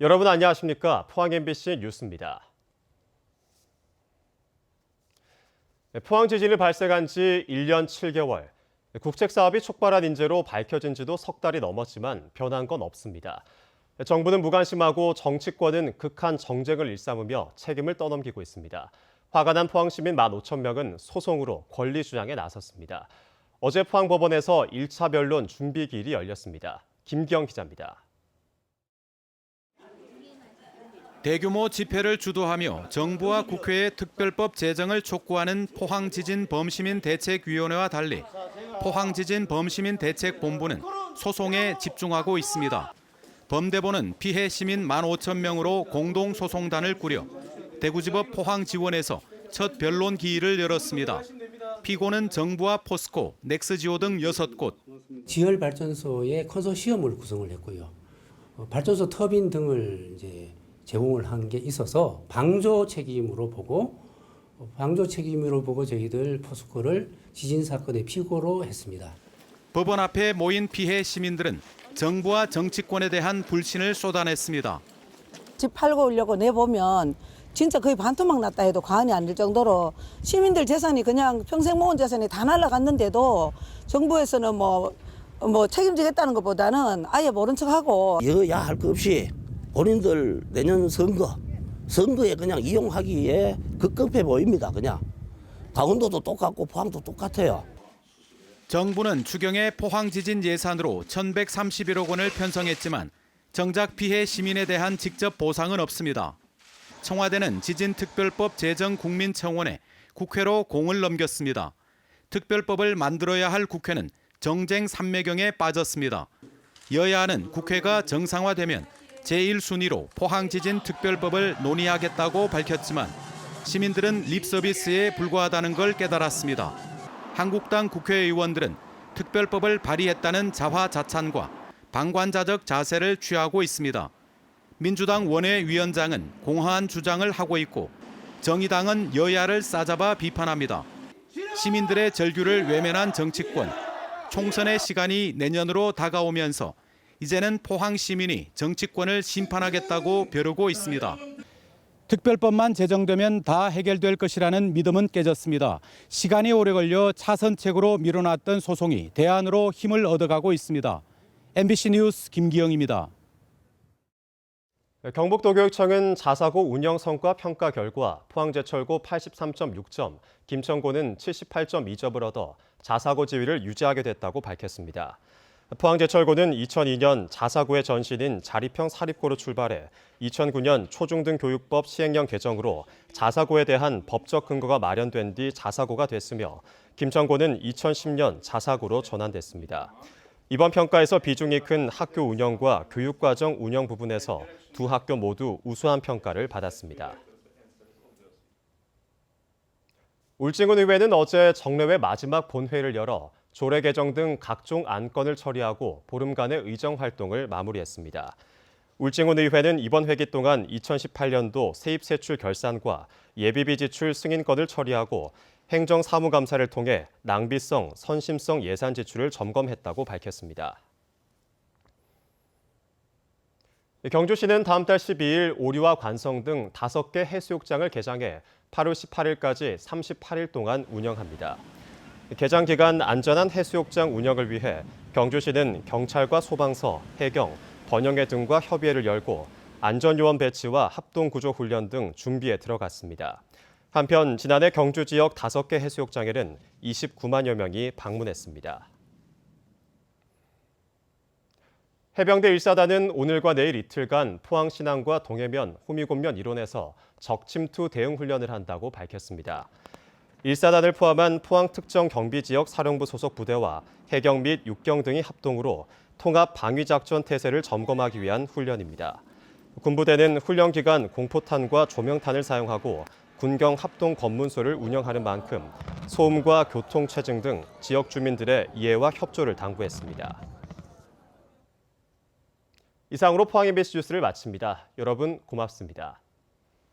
여러분 안녕하십니까? 포항 MBC 뉴스입니다. 네, 포항 지진이 발생한 지 1년 7개월. 국책 사업이 촉발한 인재로 밝혀진 지도 석 달이 넘었지만 변한 건 없습니다. 정부는 무관심하고 정치권은 극한 정쟁을 일삼으며 책임을 떠넘기고 있습니다. 화가 난 포항 시민 15,000명은 소송으로 권리 주장에 나섰습니다. 어제 포항 법원에서 1차 변론 준비 기일이 열렸습니다. 김기영 기자입니다. 대규모 집회를 주도하며 정부와 국회의 특별법 제정을 촉구하는 포항지진 범시민 대책위원회와 달리 포항지진 범시민 대책본부는 소송에 집중하고 있습니다. 범대본은 피해 시민 15,000명으로 공동 소송단을 꾸려 대구지법 포항지원에서 첫 변론 기일을 열었습니다. 피고는 정부와 포스코, 넥스지오 등 6곳, 지열 발전소의 컨소시엄을 구성을 했고요. 어, 발전소 터빈 등을 이제 제공을 한 게 있어서 방조 책임으로 보고 어, 방조 책임으로 보고 저희들 포스코를 지진 사건의 피고로 했습니다. 법원 앞에 모인 피해 시민들은 정부와 정치권에 대한 불신을 쏟아냈습니다. 집 팔고 오려고 내보면 진짜 거의 반토막 났다 해도 과언이 아닐 정도로 시민들 재산이 그냥 평생 모은 재산이 다 날라갔는데도 정부에서는 뭐, 뭐 책임지겠다는 것보다는 아예 모른 척하고 여야 할 것 없이 본인들 내년 선거 선거에 그냥 이용하기에 급급해 보입니다. 그냥 강원도도 똑같고 포항도 똑같아요. 정부는 추경의 포항 지진 예산으로 1,131억 원을 편성했지만 정작 피해 시민에 대한 직접 보상은 없습니다. 청와대는 지진특별법 제정 국민청원에 국회로 공을 넘겼습니다. 특별법을 만들어야 할 국회는 정쟁 삼매경에 빠졌습니다. 여야는 국회가 정상화되면 제1순위로 포항지진 특별법을 논의하겠다고 밝혔지만 시민들은 립서비스에 불과하다는 걸 깨달았습니다. 한국당 국회의원들은 특별법을 발의했다는 자화자찬과 방관자적 자세를 취하고 있습니다. 민주당 원외위원장은 공허한 주장을 하고 있고 정의당은 여야를 싸잡아 비판합니다. 시민들의 절규를 외면한 정치권, 총선의 시간이 내년으로 다가오면서 이제는 포항 시민이 정치권을 심판하겠다고 벼르고 있습니다. 특별법만 제정되면 다 해결될 것이라는 믿음은 깨졌습니다. 시간이 오래 걸려 차선책으로 밀어놨던 소송이 대안으로 힘을 얻어가고 있습니다. MBC 뉴스 김기영입니다. 경북도교육청은 자사고 운영 성과 평가 결과 포항제철고 83.6점, 김천고는 78.2점을 얻어 자사고 지위를 유지하게 됐다고 밝혔습니다. 포항제철고는 2002년 자사고의 전신인 자립형 사립고로 출발해 2009년 초중등교육법 시행령 개정으로 자사고에 대한 법적 근거가 마련된 뒤 자사고가 됐으며 김천고는 2010년 자사고로 전환됐습니다. 이번 평가에서 비중이 큰 학교 운영과 교육과정 운영 부분에서 두 학교 모두 우수한 평가를 받았습니다. 울진군 의회는 어제 정례회 마지막 본회의를 열어 조례 개정 등 각종 안건을 처리하고 보름간의 의정 활동을 마무리했습니다. 울진군 의회는 이번 회기 동안 2018년도 세입 세출 결산과 예비비 지출 승인건을 처리하고 행정사무감사를 통해 낭비성, 선심성 예산 지출을 점검했다고 밝혔습니다. 경주시는 다음 달 12일 오리와 관성 등 5개 해수욕장을 개장해 8월 18일까지 38일 동안 운영합니다. 개장 기간 안전한 해수욕장 운영을 위해 경주시는 경찰과 소방서, 해경, 번영회 등과 협의회를 열고 안전요원 배치와 합동구조 훈련 등 준비에 들어갔습니다. 한편 지난해 경주 지역 5개 해수욕장에는 29만여 명이 방문했습니다. 해병대 1사단은 오늘과 내일 이틀간 포항 신항과 동해면, 호미곶면 일원에서 적침투 대응 훈련을 한다고 밝혔습니다. 1사단을 포함한 포항 특정 경비 지역 사령부 소속 부대와 해경 및 육경 등이 합동으로 통합 방위 작전 태세를 점검하기 위한 훈련입니다. 군부대는 훈련 기간 공포탄과 조명탄을 사용하고 군경 합동 검문소를 운영하는 만큼 소음과 교통 체증 등 지역 주민들의 이해와 협조를 당부했습니다. 이상으로 포항 MBC 뉴스를 마칩니다. 여러분 고맙습니다.